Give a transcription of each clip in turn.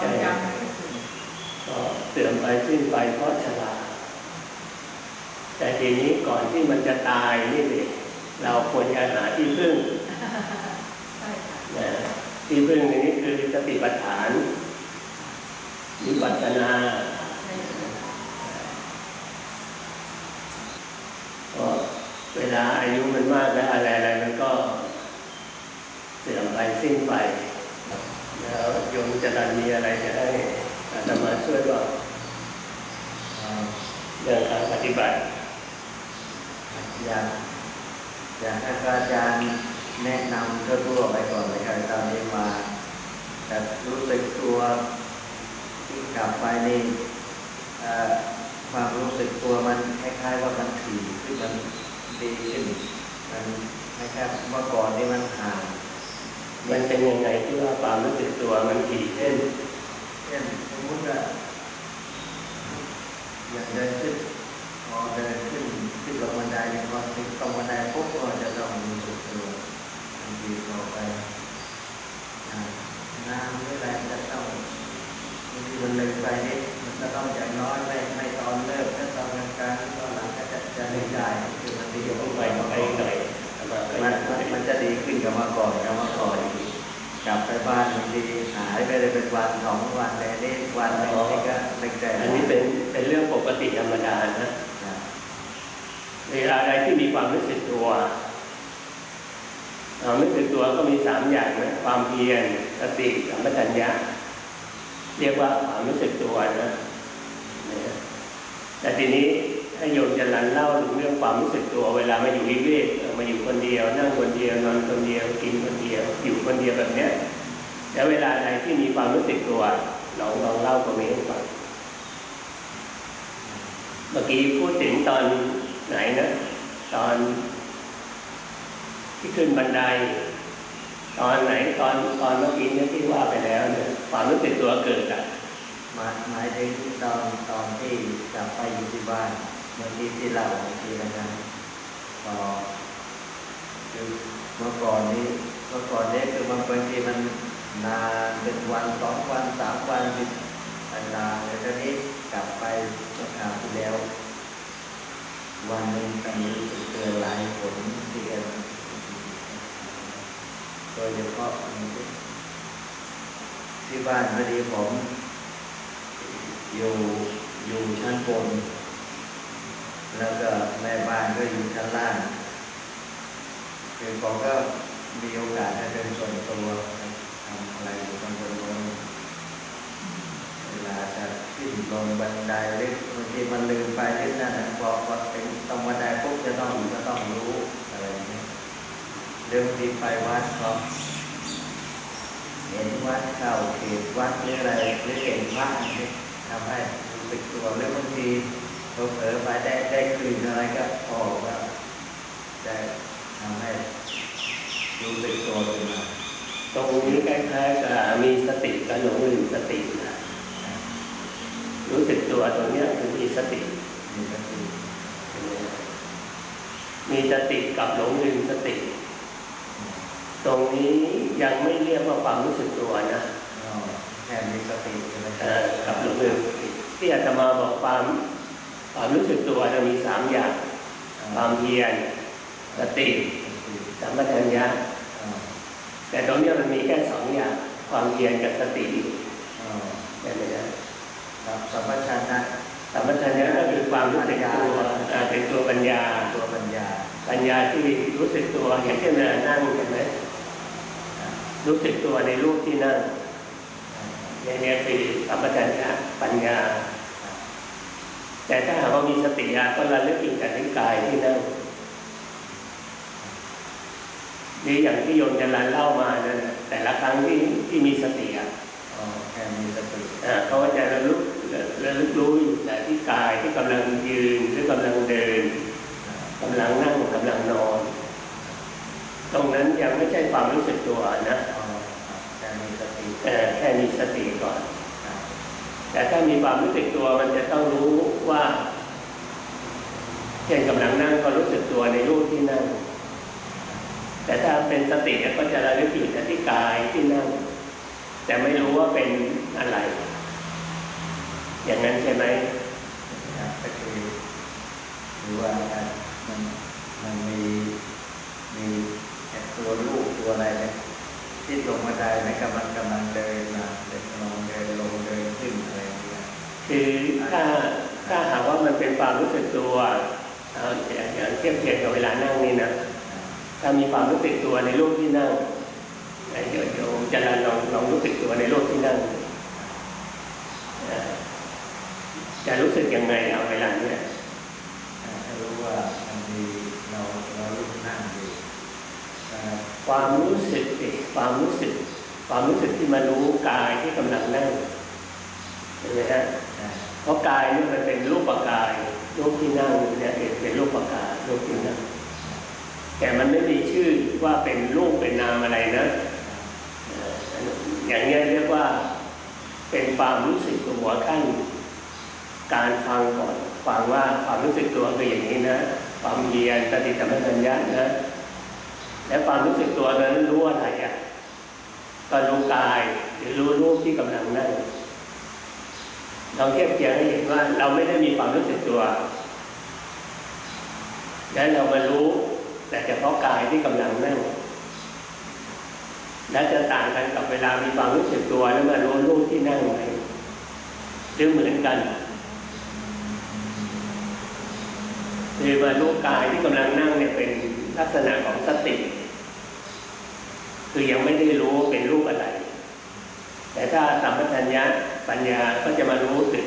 ก็เสื่อมทุกอย่างความจำมันก็เสื่อมก็เสื่อมไปสิ้นไปเพราะชราแต่ทีนี้ก่อนที่มันจะตายนี่สิเราควรจะหาที่พึ่งใช่ค่ะนะที่พึ่งในนี้คือสติปัฏฐานวิปัสสนาใช่ค่ะเพราะเวลาอายุมันมากแล้วอะไรอะไรมันก็เสื่อมไปสิ้นไปแล้ว โยมจะรันมีอะไรจะให้อาตมาช่วยบอกเอ่อเรื่องการปฏิบัติ อยากอยากให้พระอาจารย์แนะนำทั่วๆไปก่อนเลยครับตอนนี้มาแต่รู้สึกตัวที่กลับไปนี่เอ่อความรู้สึกตัวมันคล้ายๆว่ามันถี่ขึ้นมันดีขึ้นมันไม่แค่เมื่อก่อนนี่มันห่างมันเป็นยังไงที่ว่าความรู้สึก วันสองวันเลยนี่วันหนึงนี่ก็ไม่แต่อันนี้เป็นเป็นเรื่องปกติธรรมดานะเวลาใดที่มีความรู้สึกตัวความรู้สึกตัวก็มีสามอย่างนะความเพียรสติสัมปชัญญะเรียกว่าความรู้สึกตัวนะนะแต่ทีนี้ถ้าโยมจะรันเล่าถึงเรื่องความรู้สึกตัว เวลามาอยู่วิเวกเออมาอยู่คนเดียว นั่งคนเดียวนอนคนเดียวกินคนเดียว อยู่คนเดียวแบบเนี้ย แล้วเวลาใดที่มีความรู้สึกตัวลองลองเล่าตรงนี้ให้ฟังเมื่อกี้พูดถึงตอนไหนนะ ตอนที่ขึ้นบันได ตอนไหนตอนตอนเมื่อกี้นี่ที่ว่าไปแล้วเนี่ยความรู้สึกตัวเกิดอะหมายหมายถึงตอนตอนที่กลับไปอยู่ที่บ้านเมื่อกี้ที่เราเมื่อกี้นะพอคือเมื่อก่อนนี้เมื่อก่อนเนี้คือบางบางทีมัน นานเป็นวันสองวันสามวันติดนานแล้วทีนี้กลับไปเมื่อคราวที่แล้ว วันหนึ่งก็มีรู้สึกเตือหลายผลที่เอ็นโดยเฉพาะที่บ้านพอดีผมอยู่อยู่ชั้นบน แล้วก็แม่บ้านก็อยู่ชั้นล่างคือผมก็มีโอกาสได้เป็นส่วนตัว ทำอะไรอยู่ข้างบนเวลาจะขึ้นลงบันไดหรือบางทีมันลืมไปที่นั่นนะพอพอถึงตรงบันไดปุ๊บจะต้องจะต้องรู้อะไรเงี้ยเรื่องที่ไปวัดเขาเห็นวัดเข้าเขตวัดหรืออะไรหรือเห็นพระนี่ทำให้รู้สึกตัวแล้วบางทีเราเผลอไปได้ได้กลิ่นอะไรก็ออกก็ได้ทำให้รู้สึกตัวขึ้นมา ตรงนี้คล้ายๆกับมีสติกับหลงลืมสตินะรู้สึกตัวตรงเนี้ยคือมีสติมีสติมีสติกับหลงลืมสติ ตรงนี้ยังไม่เรียกว่าความรู้สึกตัวนะก็แค่มีสติใช่ไหมคเอ่รับอกับหลงลืมสติที่อาตมาบอกความความรู้สึกตัวจะมีสามอย่าง ความเพียรสติสัมปชัญญะ แต่ตรงเนี้ยมันมีแค่สองอย่างความเพียรกับสติใช่ไหมนะครับสัมปชัญญะสัมปชัญญะก็คือความรู้สึกตัวอ่าเป็นตัวปัญญาตัวปัญญา ปัญญาที่รู้สึกตัวอย่างเช่นเวลานั่งเห็นไหมรู้สึกตัวในรูปที่นั่งเนี่ยเนี่ยคือสัมปชัญญะปัญญา แต่ถ้าหากว่ามีสติอะก็ระลึกอยู่แต่ที่กายที่นั่ง นี่อย่างที่โยมจะรันเล่ามานั่นน่ะแต่ละครั้งที่ที่มีสติอะอ๋อแค่มีสติอ่าเขาก็จะระลึกระลึกรู้อยู่แต่ที่กายที่กำลังยืนหรือกำลังเดินกำลังนั่งกำลังนอน ตรงนั้นยังไม่ใช่ความรู้สึกตัวนะอ๋อแค่มีสติแต่แค่มีสติก่อนครับแต่ถ้ามีความรู้สึกตัวมันจะต้องรู้ว่าเช่นกำลังนั่งก็รู้สึกตัวในรูปที่นั่ง แต่ถ้าเป็นสติก็จะระลึกอยู่แต่ที่กายที่นั่งแต่ไม่รู้ว่าเป็นอะไร อย่างนั้นใช่ไหมนะครับก็คือหรือว่ามันมันมีมีไอ้ตัวลูกตัวอะไรเนี่ยที่ลงมาได้ไหมกำลังกำลังเดินมาเดินลงเดินลงเดินขึ้นอะไรอย่างเงี้ยคือถ้าถ้าหากว่ามันเป็นความรู้สึกตัวเอาอย่างอย่างเทียบเทียบกับเวลานั่งนี่นะ ถ้ามีความรู้สึกตัวในรูปที่นั่งเอ่อเดี๋ยวเดี๋ยวจะลองลองรู้สึกตัวในรูปที่นั่งเอ่อจะรู้สึกยังไงเอาเวลาเนี่ยให้รู้ว่ามันมีเราเราลุกนั่งอยู่นะครับความรู้สึกดิความรู้สึก ความรู้สึกที่มารู้กายที่กำลังนั่งเห็นไหมฮะนะเพราะกายนี่มันเป็นรูปปกายรูปที่นั่งอยู่เนี่ยเป็นเป็นรูปปกายรูปที่นั่ง แต่มันไม่มีชื่อว่าเป็นรูปเป็นนามอะไรนะ อย่างเงี้เรียกว่าเป็นความรู้สึกตัวขั้นการฟังก่อนฟังว่าความรู้สึกตัวคืออย่างนี้นะ ความเยียนสติสัมปชัญญะนะ และความรู้สึกตัวนั้นรู้อะไรอะก็รู้กายหรือรู้รูปที่กำลังนั่งลองเทียบเทียงให้เห็นว่า เราไม่ได้มีความรู้สึกตัว และเรามารู้ แต่เฉพาะกายที่กำลังนั่งและจะต่างกันกับเวลามีความรู้สึกตัวแล้วมารู้รูปที่นั่งไหมหรือเหมือนกันคือมารู้กายที่กำลังนั่งเนี่ยเป็นลักษณะของสติ คือยังไม่ได้รู้เป็นรูปอะไร แต่ถ้าสัมปชัญญะปัญญาก็จะมารู้สึก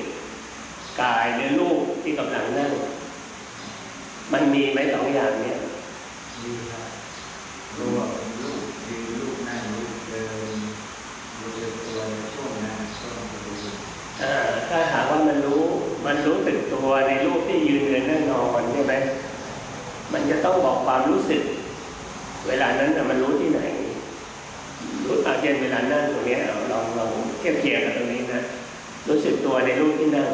กายหรือรูปที่กำลังนั่ง มันมีไหมสองอย่างเนี่ย มีครับรู้ว่าเป็นลูกยืนลูกนั่งลูกเดินรู้สึกตัวในช่วงนั้นก็ต้องรู้ อ่าถ้าหากว่ามันรู้ มันรู้สึกตัวในรูปที่ยืนเดินนั่งนอนใช่ไหมมันจะต้องบอก ความรู้สึก เวลานั้นน่ะมันรู้ที่ไหน รู้อาเช่นเวลานั่งตรงเนี้ยเอาลองลองเทียบเทียงกับตรงนี้นะรู้สึกตัวในรูปที่นั่ง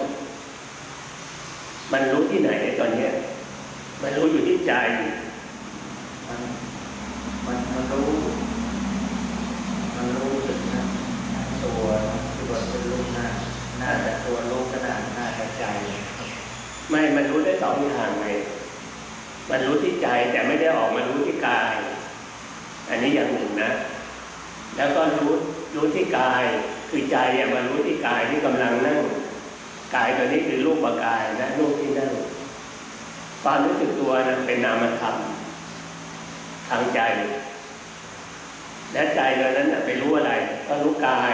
มันรู้ที่ไหนตอนเนี้ยมันรู้อยู่ที่ใจ มันมันมันรู้ มันรู้สึกนะตัวที่ว่าเป็นลูกหน้าหน้าแต่ตัวลูกขนาดหน้าแต่ใจ ไม่ มันรู้ได้สองอย่างไง มันรู้ที่ใจแต่ไม่ได้ออกมารู้ที่กาย อันนี้อย่างหนึ่งนะ แล้วก็รู้รู้ที่กาย คือใจอะมารู้ที่กายที่กำลังนั่งกายตัวนี้คือรูปกายนะรูปที่นั่งความรู้สึกตัวนั้นเป็นนามธรรมทางใจ และใจตัวนั้นนะไปรู้อะไร ก็รู้กาย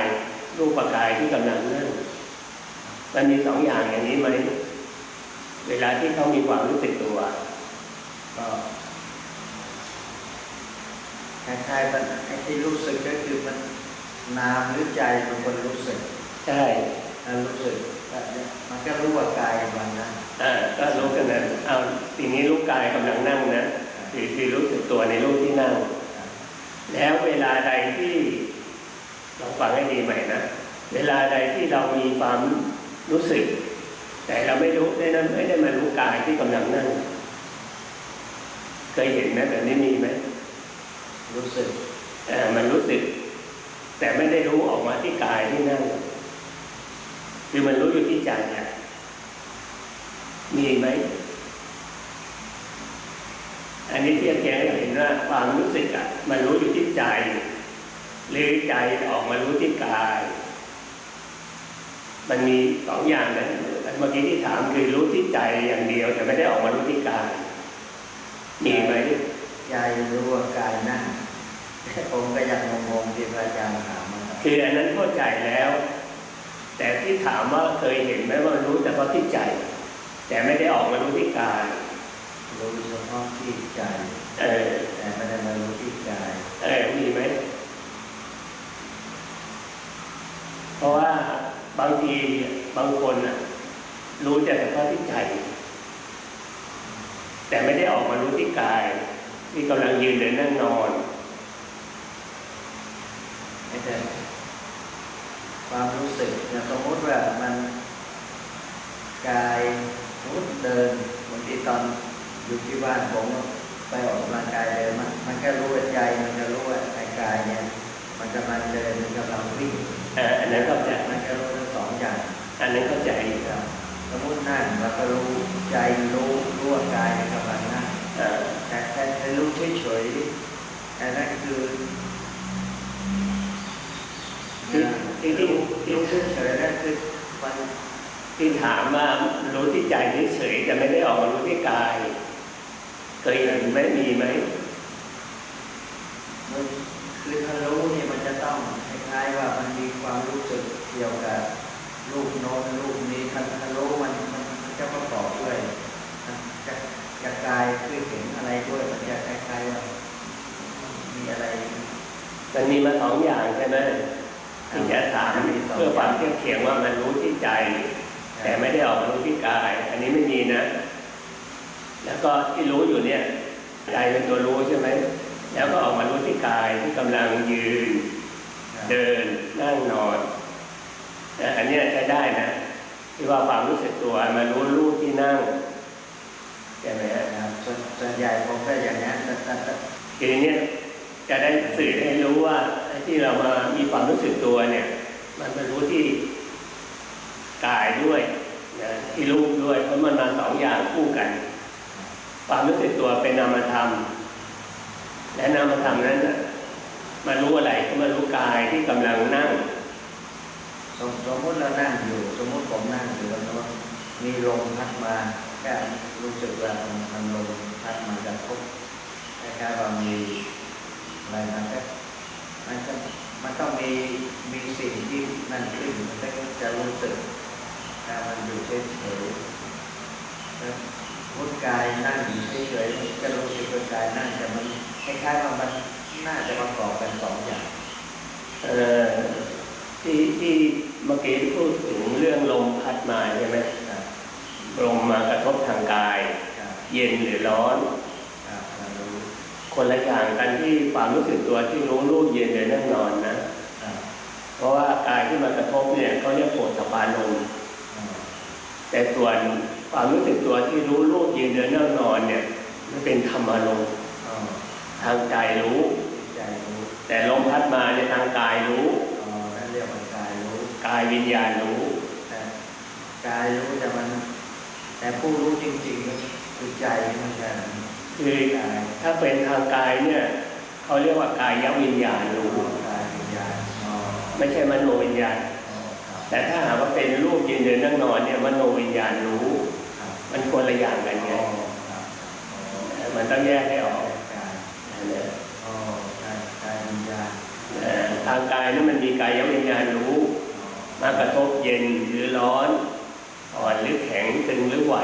รูปกายที่กำลังนั่งมันมีสองอย่างอย่างนี้ไหมเวลาที่เขามีความรู้สึกตัว ก็คล้ายๆมันไอ้ที่รู้สึกก็คือมันนามหรือใจเป็นคนรู้สึก ใช่ถ้ารู้สึกก็เนี่ยมันก็รู้ว่ากายกำลังนั่งอ่าก็รู้กันนะเอาทีนี้รูปกายกำลังนั่งนะคือคือรู้สึกตัวในรูปที่นั่ง แล้วเวลาใดที่ลองฟังให้ดีใหม่นะเวลาใดที่เรามีความรู้สึก แต่เราไม่รู้ได้นั้นไม่ได้มารู้กายที่กำลังนั่ง เคยเห็นไหมแบบนี้มีไหมรู้สึกเอ่ามันรู้สึก แต่ไม่ได้รู้ออกมาที่กายที่นั่งคือมันรู้อยู่ที่ใจอะมีไหมอันนี้ทียบเทียงเห็นว่าความรู้สึกอะ มันรู้อยู่ที่ใจหรือใจออกมารู้ที่กาย มันมีสองอย่างนะเมื่อกี้ที่ถามคือรู้ที่ใจอย่างเดียว แต่ไม่ได้ออกมารู้ที่กาย มีไหมใจรู้ว่ากายนั่งผมก็ยังงงๆที่พระอาจารย์ถามมาคืออันนั้นเข้าใจแล้ว แต่ที่ถามว่าเคยเห็นไหมว่ารู้แต่เพราะที่ใจ แต่ไม่ได้ออกมารู้ที่กายรู้เฉพาะที่ใจเออแต่ไม่ได้มารู้ที่กายเออมีไหมเพราะว่าบางทีบางคนน่ะ รู้แต่เฉพาะที่ใจ แต่ไม่ได้ออกมารู้ที่กายที่กำลังยืนเดินนั่งนอนไม่ใช่ความรู้สึกอย่างสมมติว่ามันกายสมมติเดินบางทีตอนอยู่ที่บ้านผมไปออกกำลังกายเดินมันมันก็รู้ว่าใจมันก็รู้ว่าไอ้กายเนี่ย มันกำลังเดินมันกำลังวิ่งนั้นเข้าใจครับ สมมตินั่งแล้วก็รู้ใจรู้รู้ว่ากายกำลังนั่งอ่าแต่แต่แต่รู้เฉยๆอันนั้นคือที่ที่ที่รู้เฉยๆนั่นคือมันที่ถามว่ารู้ที่ใจเฉยๆแต่ไม่ได้ออกมารู้ที่กายเคยเห็นไหมมีไหมมันคือถ้ารู้นี่มันจะต้องคล้ายๆว่ามันมีความรู้สึกเกี่ยวกับ รูปโน้นรูปนี้ถ้าถ้ารู้มันมันมันจะประกอบด้วยมันจะจะกายคือเห็นอะไรด้วยมันจะคล้ายๆว่ามีอะไร มันมีมาสองอย่างใช่ไหมที่จะถามเพื่อความเที่ยบเคียงว่ามันรู้ที่ใจ แต่ไม่ได้ออกมารู้ที่กาย อันนี้ไม่มีนะ แล้วก็ที่รู้อยู่เนี่ยใจเป็นตัวรู้ใช่ไหมแล้วก็ออกมารู้ที่กายที่กำลังยืน เดินนั่งนอน นเนี้ยใช้ได้นะที่ว่าความรู้สึกตัวมารู้รูปที่นั่งใช่ไหมฮะนะครับส่วนส่วนใหญ่ผมก็อย่างนั้นแต่แต่แต่ทีนี้เนี่ยจะได้สื่อให้รู้ว่าไอ้ที่เรามามีความรู้สึกตัวเนี่ย มันมารู้ที่กายด้วยนะที่รูปด้วยเพราะมันมาสองอย่างคู่กัน ความรู้สึกตัวเป็นนามธรรม และนามธรรมนั้นน่ะมารู้อะไรก็มารู้กายที่กำลังนั่ง สมมติเรานั่งอยู่ สมมติผมนั่งอยู่แล้วมีลมพัดมาแค่รู้สึกว่ามันลมพัดมากระทบแคล้ายๆว่ามีอะไรมันก็มันก็มันต้องมีมีสิ่งที่นั่นขึ้นมันก็จะรู้สึกแต่มันอยู่เฉยๆแล้วพุทกายนั่งอยู่เฉยๆมันก็รู้สึกว่ากายนั่งแต่มันคล้ายๆว่ามันน่าจะประกอบกันสองอย่าง เอ่อที่ที่ เมื่อกี้พูดถึงเรื่องลมพัดมาใช่ไหมครับลมมากระทบทางกายครับเย็นหรือร้อนครับเรารู้คนละอย่างกันที่ความรู้สึกตัวที่รู้รูปเย็นหรือนั่งนอนนะครับเพราะว่ากายที่มากระทบเนี่ยเขาเรียกโผฏฐปานลมอ๋อแต่ส่วนความรู้สึกตัวที่รู้รูปยืนเดินนั่งนอนเนี่ย มันเป็นธรรมารมณ์อ๋อทางใจรู้ใจรู้ แต่ลมพัดมาในยทางกายรู้ กายวิญญาณรู้แต่กายรู้แต่มัน แต่ผู้รู้จริงๆก็คือใจมันแค่คือกายถ้าเป็นทางกายเนี่ยเขาเรียกว่ากายวิญญาณรู้รู้กายวิญญาณอ๋อไม่ใช่มโนวิญญาณอ๋อครับแต่ถ้าหากว่าเป็นรูปยืนเดินนั่งนอนเนี่ยมโนวิญญาณรู้ครับมันคนละอย่างกันไงอ๋อครับอ๋อมันต้องแยกให้ออกกายนะอ๋อกายกายวิญญาณเอ่อทางกายนั้นมันมีกายวิญญาณรู้อ๋อ มากระทบเย็นหรือร้อน อ่อนหรือแข็งตึงหรือไหว